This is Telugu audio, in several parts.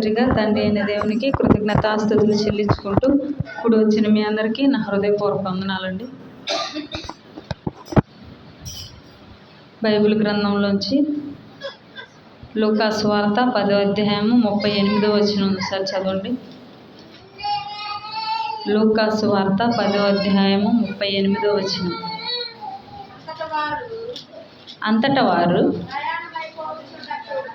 మొదటిగా తండ్రి అయిన దేవునికి కృతజ్ఞతాస్తుతులు చెల్లించుకుంటూ ఇప్పుడు వచ్చిన మీ అందరికీ నా హృదయపూర్వక వందనాలండి. బైబిల్ గ్రంథంలోంచి లూకాస్ వార్త పదో అధ్యాయము ముప్పై ఎనిమిదో వచ్చిన ఒకసారి చదవండి. లూకాసు వార్త పదో అధ్యాయము ముప్పై ఎనిమిదో వచ్చిన అంతట వారు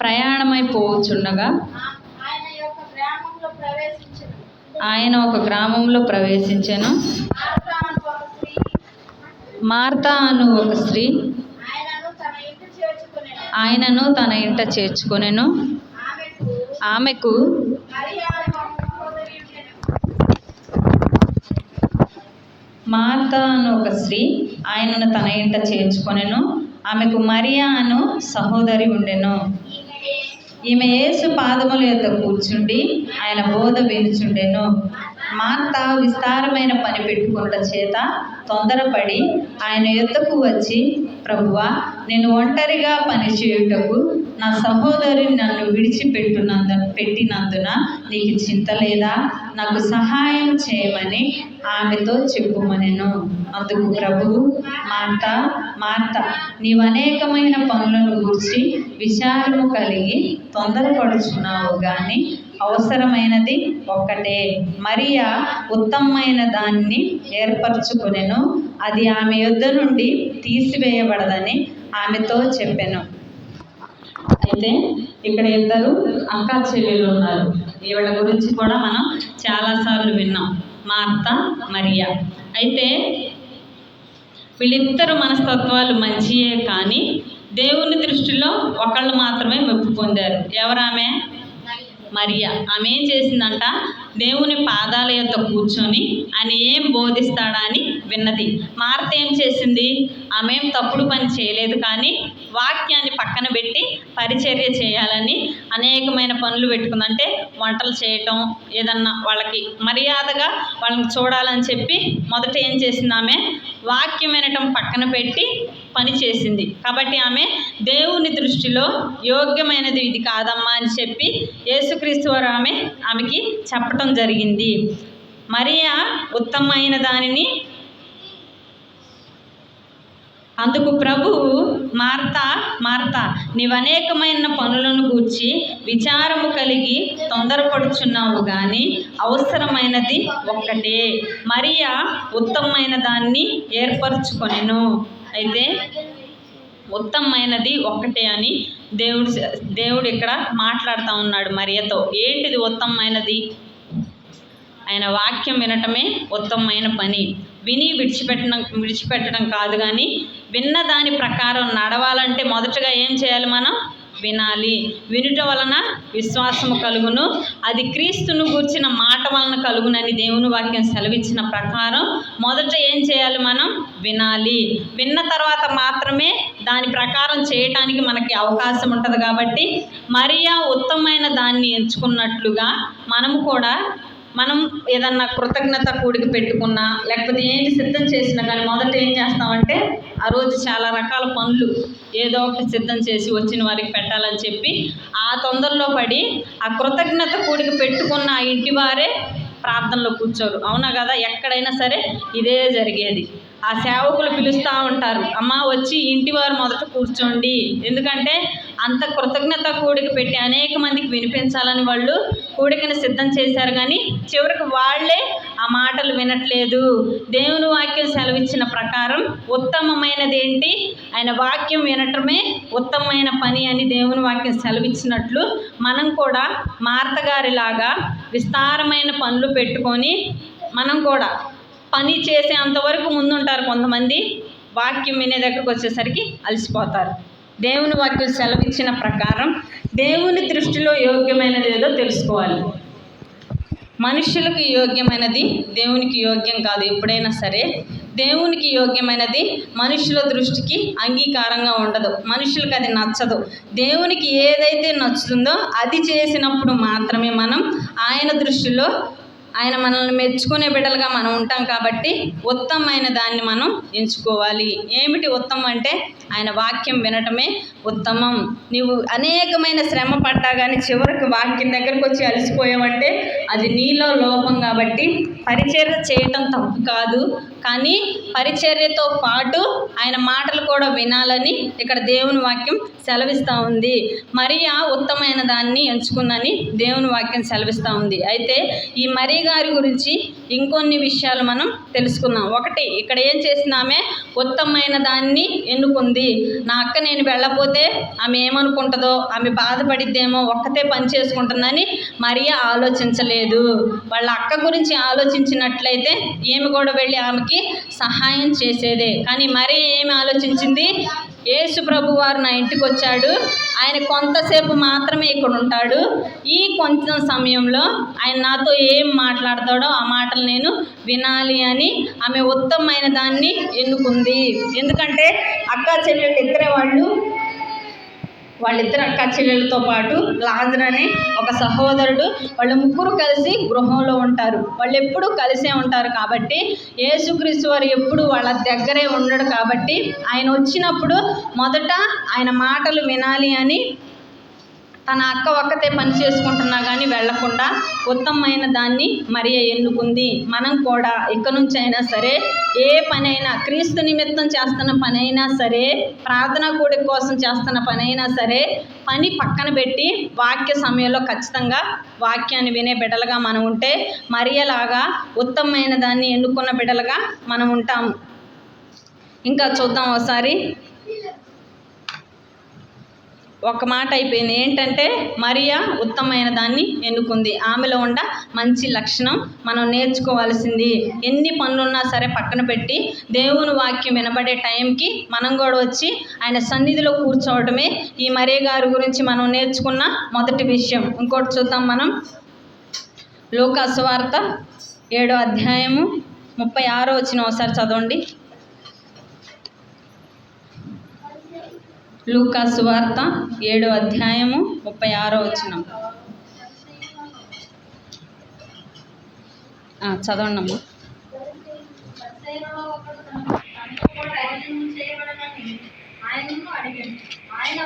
ప్రయాణమైపోవచ్చుండగా ఆయన యొక్క గ్రామంలో ప్రవేశించను ఆయన ఒక గ్రామంలో ప్రవేశించెను. మార్తా అను ఒక స్త్రీ ఆయనను తన ఇంట చేర్చుకొనెను. ఆమెకు అను మార్తా అను ఒక స్త్రీ ఆయనను తన ఇంట చేర్చుకొనెను. ఆమెకు మరియా అను సహోదరి ఉండెను. ఈమె యేసు పాదముల యొక్క కూర్చుండి ఆయన బోధ వినుచుండెను. మార్త విస్తారమైన పని పెట్టుకున్న చేత తొందరపడి ఆయన యుద్ధకు వచ్చి ప్రభువా నేను ఒంటరిగా పనిచేయుటకు నా సహోదరి నన్ను విడిచిపెట్టునందు పెట్టినందున నీకు చింత లేదా? నాకు సహాయం చేయమని ఆమెతో చెప్పుమనెను. అందుకు ప్రభువు మార్త మార్త నీవు అనేకమైన పనులను గురించి విచారము కలిగి తొందరపడుచున్నావు కానీ అవసరమైనది ఒక్కటే. మరియా ఉత్తమమైన దాన్ని ఏర్పరచుకునేను. అది ఆమె యొద్ద నుండి తీసివేయబడదని ఆమెతో చెప్పాను. అయితే ఇక్కడ ఇద్దరు అక్క చెల్లెలు ఉన్నారు. ఈవిడ గురించి కూడా మనం చాలాసార్లు విన్నాం. Martha Maria. అయితే వీళ్ళిద్దరు మనస్తత్వాలు మంచియే కానీ దేవుని దృష్టిలో ఒకళ్ళు మాత్రమే మెప్పు పొందారు. ఎవరామె? మరియా. ఆమె ఏం చేసిందంట? దేవుని పాదాల యొక్క కూర్చొని ఆయన ఏం బోధిస్తాడా అని విన్నది. మార్త ఏం చేసింది? ఆమె తప్పుడు పని చేయలేదు కానీ వాక్యాన్ని పక్కన పెట్టి పరిచర్య చేయాలని అనేకమైన పనులు పెట్టుకుంది. అంటే వంటలు చేయటం ఏదన్నా వాళ్ళకి మర్యాదగా వాళ్ళని చూడాలని చెప్పి మొదట ఏం చేసింది ఆమె? వాక్యం వినటం పక్కన పెట్టి పని చేసింది. కాబట్టి ఆమె దేవుని దృష్టిలో యోగ్యమైనది ఇది కాదమ్మా అని చెప్పి యేసుక్రీస్తు వారు ఆమె ఆమెకి చెప్పటం జరిగింది. మరియా ఉత్తమమైన దానిని అందుకు ప్రభువు మార్త మార్త నీవు అనేకమైన పనులను గూర్చి విచారము కలిగి తొందరపడుచున్నావు కానీ అవసరమైనది ఒక్కటే. మరియా ఉత్తమమైన దాన్ని ఏర్పరచుకొనెను. అయితే ఉత్తమమైనది ఒక్కటే అని దేవుడు దేవుడు ఇక్కడ మాట్లాడుతూ ఉన్నాడు మరియతో. ఏంటిది ఉత్తమమైనది? ఆయన వాక్యం వినటమే ఉత్తమమైన పని. విని విడిచిపెట్టడం విడిచిపెట్టడం కాదు కానీ విన్న దాని ప్రకారం నడవాలంటే మొదటగా ఏం చేయాలి మనం? వినాలి. వినుట వలన విశ్వాసము కలుగును. అది క్రీస్తును గూర్చిన మాట వలన కలుగునని దేవుని వాక్యం సెలవిచ్చిన ప్రకారం మొదట ఏం చేయాలి మనం? వినాలి. విన్న తర్వాత మాత్రమే దాని ప్రకారం చేయటానికి మనకి అవకాశం ఉంటుంది కాబట్టి మరియా ఉత్తమమైన దాన్ని ఎంచుకున్నట్లుగా మనము కూడా మనం ఏదన్నా కృతజ్ఞత కూడిక పెట్టుకున్నా లేకపోతే ఏంటి సిద్ధం చేసినా కానీ మొదట ఏం చేస్తామంటే ఆ రోజు చాలా రకాల పనులు ఏదో ఒకటి సిద్ధం చేసి వచ్చిన వారికి పెట్టాలని చెప్పి ఆ తొందరలో పడి ఆ కృతజ్ఞత కూడిక పెట్టుకున్న ఆ ఇంటి వారే ప్రార్థనలో కూర్చోరు. అవునా కదా? ఎక్కడైనా సరే ఇదే జరిగేది. ఆ సేవకులు పిలుస్తూ ఉంటారు. అమ్మ వచ్చి ఇంటి వారు మొదట కూర్చోండి. ఎందుకంటే అంత కృతజ్ఞత కూడిక పెట్టి అనేక మందికి వినిపించాలని వాళ్ళు కూడికను సిద్ధం చేశారు కానీ చివరికి వాళ్ళే ఆ మాటలు వినట్లేదు. దేవుని వాక్యం సెలవిచ్చిన ప్రకారం ఉత్తమమైనది ఏంటి? ఆయన వాక్యం వినటమే ఉత్తమమైన పని అని దేవుని వాక్యం సెలవిచ్చినట్లు మనం కూడా మార్తగారిలాగా విస్తారమైన పనులు పెట్టుకొని మనం కూడా పని చేసే అంతవరకు ముందుంటారు కొంతమంది. వాక్యం వినే దగ్గరకు వచ్చేసరికి అలసిపోతారు. దేవుని వాక్యం సెలవిచ్చిన ప్రకారం దేవుని దృష్టిలో యోగ్యమైనది ఏదో తెలుసుకోవాలి. మనుషులకు యోగ్యమైనది దేవునికి యోగ్యం కాదు ఎప్పుడైనా సరే. దేవునికి యోగ్యమైనది మనుషుల దృష్టికి అంగీకారంగా ఉండదు. మనుషులకు అది నచ్చదు. దేవునికి ఏదైతే నచ్చుతుందో అది చేసినప్పుడు మాత్రమే మనం ఆయన దృష్టిలో ఆయన మనల్ని మెచ్చుకునే బిడ్డలుగా మనం ఉంటాం కాబట్టి ఉత్తమమైన దాన్ని మనం ఎంచుకోవాలి. ఏమిటి ఉత్తమం అంటే ఆయన వాక్యం వినటమే ఉత్తమం. నీవు అనేకమైన శ్రమ పడ్డా కానీ చివరికి వాక్యం దగ్గరకు వచ్చి అలసిపోయావంటే అది నీలో లోపం కాబట్టి పరిచర్య చేయటం తప్పు కాదు. కానీ పరిచర్యతో పాటు ఆయన మాటలు కూడా వినాలని ఇక్కడ దేవుని వాక్యం సెలవిస్తూ ఉంది. మరియా ఉత్తమైన దాన్ని ఎంచుకుందని దేవుని వాక్యం సెలవిస్తూ ఉంది. అయితే ఈ మరీ గారి గురించి ఇంకొన్ని విషయాలు మనం తెలుసుకుందాం. ఒకటి ఇక్కడ ఏం చేసినామే? ఉత్తమమైన దాన్ని ఎన్నుకుంది. నా అక్క నేను వెళ్ళపోతే ఆమె ఏమనుకుంటుందో ఆమె బాధపడిద్దేమో ఒక్కతే పని చేసుకుంటుందని మరీ ఆలోచించలేదు. వాళ్ళ అక్క గురించి ఆలోచించినట్లయితే ఏమి కూడా వెళ్ళి ఆమెకి సహాయం చేసేదే. కానీ మరీ ఏమి ఆలోచించింది? యేసు ప్రభు వారు నా ఇంటికి వచ్చాడు. ఆయన కొంతసేపు మాత్రమే ఇక్కడ ఉంటాడు. ఈ కొంచెం సమయంలో ఆయన నాతో ఏం మాట్లాడతాడో ఆ మాటలు నేను వినాలి అని ఆమె ఉత్తమమైన దాన్ని ఎన్నుకుంది. ఎందుకంటే అక్క చెల్లెలు ఇద్దరే వాళ్ళు వాళ్ళిద్దరు అక్క చెల్లెలతో పాటు లాజర్ అనే ఒక సహోదరుడు వాళ్ళు ముగ్గురు కలిసి గృహంలో ఉంటారు. వాళ్ళు ఎప్పుడూ కలిసే ఉంటారు కాబట్టి యేసుక్రీస్తు వారు ఎప్పుడు వాళ్ళ దగ్గరే ఉండడు కాబట్టి ఆయన వచ్చినప్పుడు మొదట ఆయన మాటలు వినాలి అని తన అక్క ఒక్కతే పని చేసుకుంటున్నా కానీ వెళ్ళకుండా ఉత్తమమైన దాన్ని మరియ ఎన్నుకుంది. మనం కూడా ఇక నుంచి అయినా సరే ఏ పనైనా క్రీస్తు నిమిత్తం చేస్తున్న పని అయినా సరే ప్రార్థనా కూడి కోసం చేస్తున్న పని అయినా సరే పని పక్కన పెట్టి వాక్య సమయంలో ఖచ్చితంగా వాక్యాన్ని వినే బిడ్డలుగా మనం ఉంటే మరియలాగా ఉత్తమమైన దాన్ని ఎన్నుకున్న బిడ్డలుగా మనం ఉంటాం. ఇంకా చూద్దాం ఒకసారి. ఒక మాట అయిపోయింది. ఏంటంటే మరియా ఉత్తమమైన దాన్ని ఎన్నుకుంది. ఆమెలో ఉండ మంచి లక్షణం మనం నేర్చుకోవాల్సింది. ఎన్ని పనులున్నా సరే పక్కన పెట్టి దేవుని వాక్యం వినబడే టైంకి మనం కూడా వచ్చి ఆయన సన్నిధిలో కూర్చోవడమే ఈ మరియ గారి గురించి మనం నేర్చుకున్న మొదటి విషయం. ఇంకోటి చూద్దాం మనం. లోకాసు వార్త ఏడో అధ్యాయము ముప్పై ఆరో వచ్చిన ఒకసారి చదవండి. లూకాసు వార్త ఏడో అధ్యాయము ముప్పై ఆరో వచ్చిన చదవండి అమ్మా ఆయనను అడిగాడు. ఆయన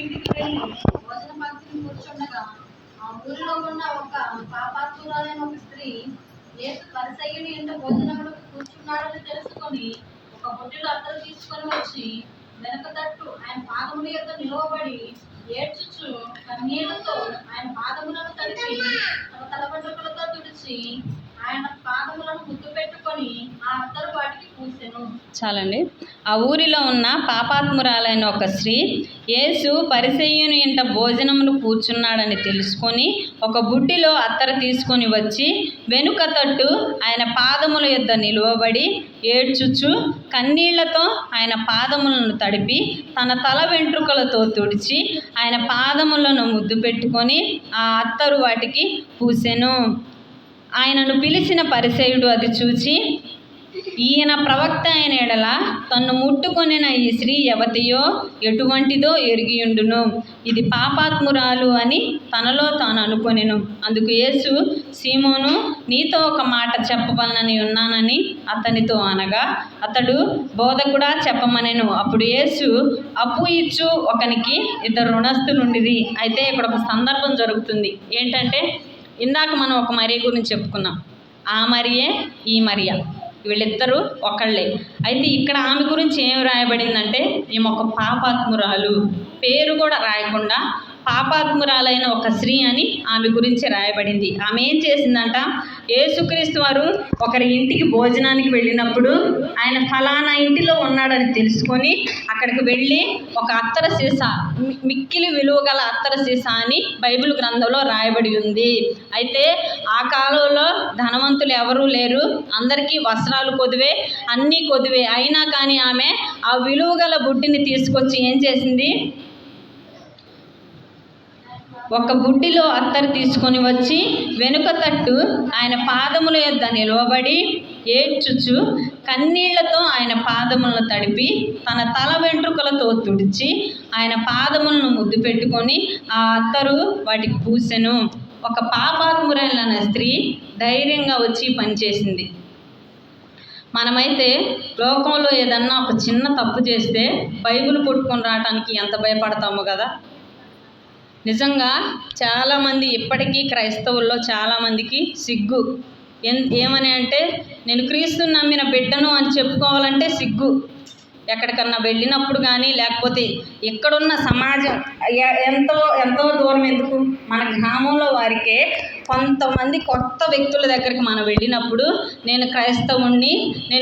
ఇంటికి వెళ్ళి భోజన పంక్తిని కూర్చుండగా ఆ ఊరిలో ఉన్న ఒక పాపాత్మురాలైన ఒక స్త్రీ యేసు ఇంట కూర్చున్నాడని తెలుసుకొని ఒక తీసుకొని వచ్చి వెనక తట్టు ఆయన పాదముల యొక్క నిలవబడి ఏడ్చుచు కన్నీళ్ళతో ఆయన పాదములను తడిచి తన తలబండ్రులతో తుడిచి ఆయన పాదములను ముద్దు పెట్టుకొని ఆ వాటికి పూసెను. చాలండి. ఆ ఊరిలో ఉన్న పాపాత్మురాలైన ఒక స్త్రీ యేసు పరిసయ్యుని ఇంట భోజనమును కూర్చున్నాడని తెలుసుకొని ఒక బుడ్డిలో అత్తర తీసుకొని వచ్చి వెనుక తట్టు ఆయన పాదముల యొద్ద నిలువబడి ఏడ్చుచు కన్నీళ్ళతో ఆయన పాదములను తడిపి తన తల వెంట్రుకలతో తుడిచి ఆయన పాదములను ముద్దు పెట్టుకొని ఆ అత్తరు వాటికి పూసెను. ఆయనను పిలిచిన పరిసయుడు అది చూచి ఈయన ప్రవక్త అయిన ఎడల తన్ను ముట్టుకొనిన ఈ స్త్రీ యవతియో ఎటువంటిదో ఎరిగియుండును ఇది పాపాత్మురాలు అని తనలో తాను అనుకొనిను. అందుకు యేసు సీమోను నీతో ఒక మాట చెప్పవలనని ఉన్నానని అతనితో అనగా అతడు బోధకుడా చెప్పమనెను. అప్పుడు యేసు అప్పు ఇచ్చు ఒకనికి ఇద్దరు రుణస్థులుండిరి. అయితే ఇక్కడ ఒక సందర్భం జరుగుతుంది. ఏంటంటే ఇందాక మనం ఒక మరియ గురించి చెప్పుకున్నాం. ఆ మరియే ఈ మరియ. వీళ్ళిద్దరూ ఒకళ్ళే. అయితే ఇక్కడ ఆమె గురించి ఏం రాయబడిందంటే ఈమె ఒక పాపాత్మురాలు. పేరు కూడా రాయకుండా పాపాత్మురాలైన ఒక స్త్రీ అని ఆమె గురించి రాయబడింది. ఆమె ఏం చేసిందంట? యేసుక్రీస్తు వారు ఒకరి ఇంటికి భోజనానికి వెళ్ళినప్పుడు ఆయన ఫలానా ఇంటిలో ఉన్నాడని తెలుసుకొని అక్కడికి వెళ్ళి ఒక అత్తర సీసా మిక్కిలి విలువ గల అత్తర సీసా అని బైబిల్ గ్రంథంలో రాయబడి ఉంది. అయితే ఆ కాలంలో ధనవంతులు ఎవరూ లేరు. అందరికీ వస్త్రాలు కొదువే అన్నీ కొదువే. అయినా కానీ ఆమె ఆ విలువ గల బుడ్డిని తీసుకొచ్చి ఏం చేసింది? ఒక బుడ్డిలో అత్తరు తీసుకొని వచ్చి వెనుక తట్టు ఆయన పాదముల యొద్ద నిలవబడి ఏడ్చుచు కన్నీళ్ళతో ఆయన పాదములను తడిపి తన తల వెంట్రుకలతో తుడిచి ఆయన పాదములను ముద్దు పెట్టుకొని ఆ అత్తరు వాటికి పూసెను. ఒక పాపాత్మురైన స్త్రీ ధైర్యంగా వచ్చి పనిచేసింది. మనమైతే లోకంలో ఏదన్నా ఒక చిన్న తప్పు చేస్తే బైబిల్ పట్టుకొని రావడానికి ఎంత భయపడతామో కదా. నిజంగా చాలామంది ఇప్పటికీ క్రైస్తవుల్లో చాలామందికి సిగ్గు. ఎన్ ఏమని అంటే నేను క్రీస్తుని నమ్మిన బిడ్డను అని చెప్పుకోవాలంటే సిగ్గు. ఎక్కడికన్నా వెళ్ళినప్పుడు కానీ లేకపోతే ఎక్కడున్న సమాజం ఎంతో ఎంతో దూరం ఎందుకు? మన గ్రామంలో వారికే కొంతమంది కొత్త వ్యక్తుల దగ్గరికి మనం వెళ్ళినప్పుడు నేను క్రైస్తవుణ్ణి నేను